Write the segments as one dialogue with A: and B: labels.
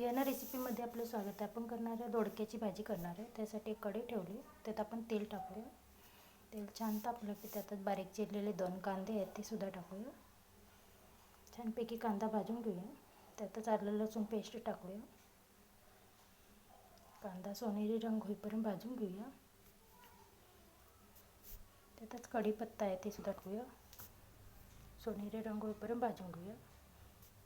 A: Vienna रेसिपीमध्ये आपलं स्वागत आहे. आपण करणार आहे दोडक्याची भाजी करणार आहे. त्यासाठी एक कढई ठेवली. त्यात आपण तेल टाकूया. तेल छान तापलं की त्यातच बारीक चिरलेले दोन कांदे आहेत ते सुद्धा टाकूया. छानपैकी कांदा भाजून घेऊया. त्यातच आलं लसूण पेस्ट टाकूया. कांदा सोनेरी रंग होईपर्यंत भाजून घेऊया. त्यातच कढीपत्ता आहे ते सुद्धा टाकूया. सोनेरी रंग होईपर्यंत भाजून घेऊया.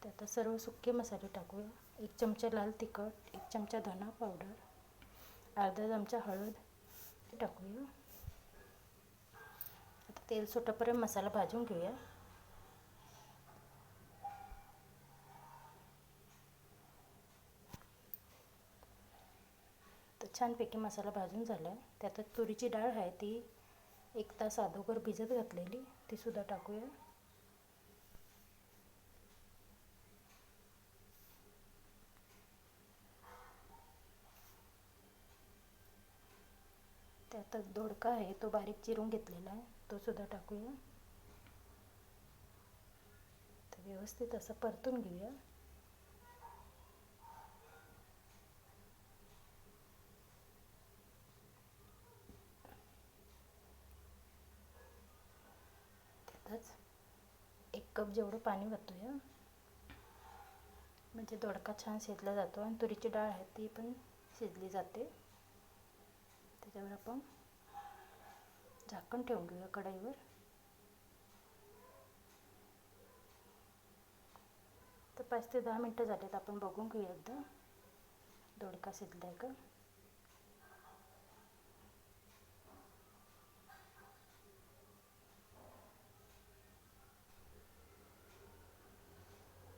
A: त्यात सर्व सुके मसाले टाकूया. एक चमचा लाल तिखट एक चमचा धना पावडर अर्धा चमचा हळद ते टाकूया. आता तेल सुटेपर्यंत मसाला भाजून घेऊया. तर छानपैकी मसाला भाजून झाला. आहे त्यात तुरीची डाळ आहे ती एक तास अगोदर भिजत घातलेली ती सुद्धा टाकूया. त्यातच दोडका आहे तो बारीक चिरून घेतलेला आहे. तो सुद्धा टाकूया. तर व्यवस्थित असं परतून घेऊया. त्यातच एक कप जेवढं पाणी वतूया. म्हणजे दोडका छान शिजला जातो आणि तुरीची डाळ आहे ती पण शिजली जाते. त्याच्यावर आपण झाकण ठेवून घेऊया कढईवर. तर पाच ते दहा मिनटं झालेत आपण बघून घेऊया एकदा. दोडका शिजला आहे का?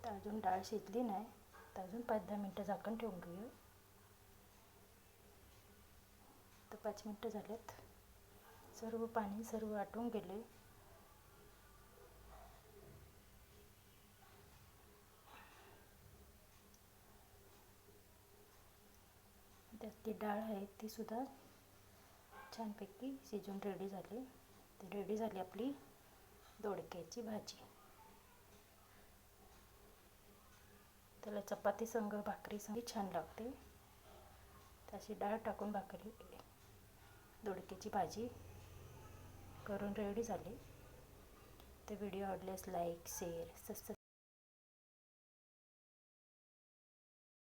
A: तर अजून डाळ शिजली नाही तर अजून पाच दहा मिनटं झाकण ठेवून घेऊया तर पाच मिनटं झालेत. सर्व पाणी सर्व आटून गेले. त्यात ती डाळ आहे ती सुद्धा छानपैकी शिजून रेडी झाली. ती रेडी झाली आपली दोडक्याची भाजी. त्याला चपाती संग भाकरी संग छान लागते. तशी डाळ टाकून भाकरी दोडक्याची भाजी करून रेडी झाली. ते व्हिडिओ आवडल्यास लाईक शेअर सबस्क्राईब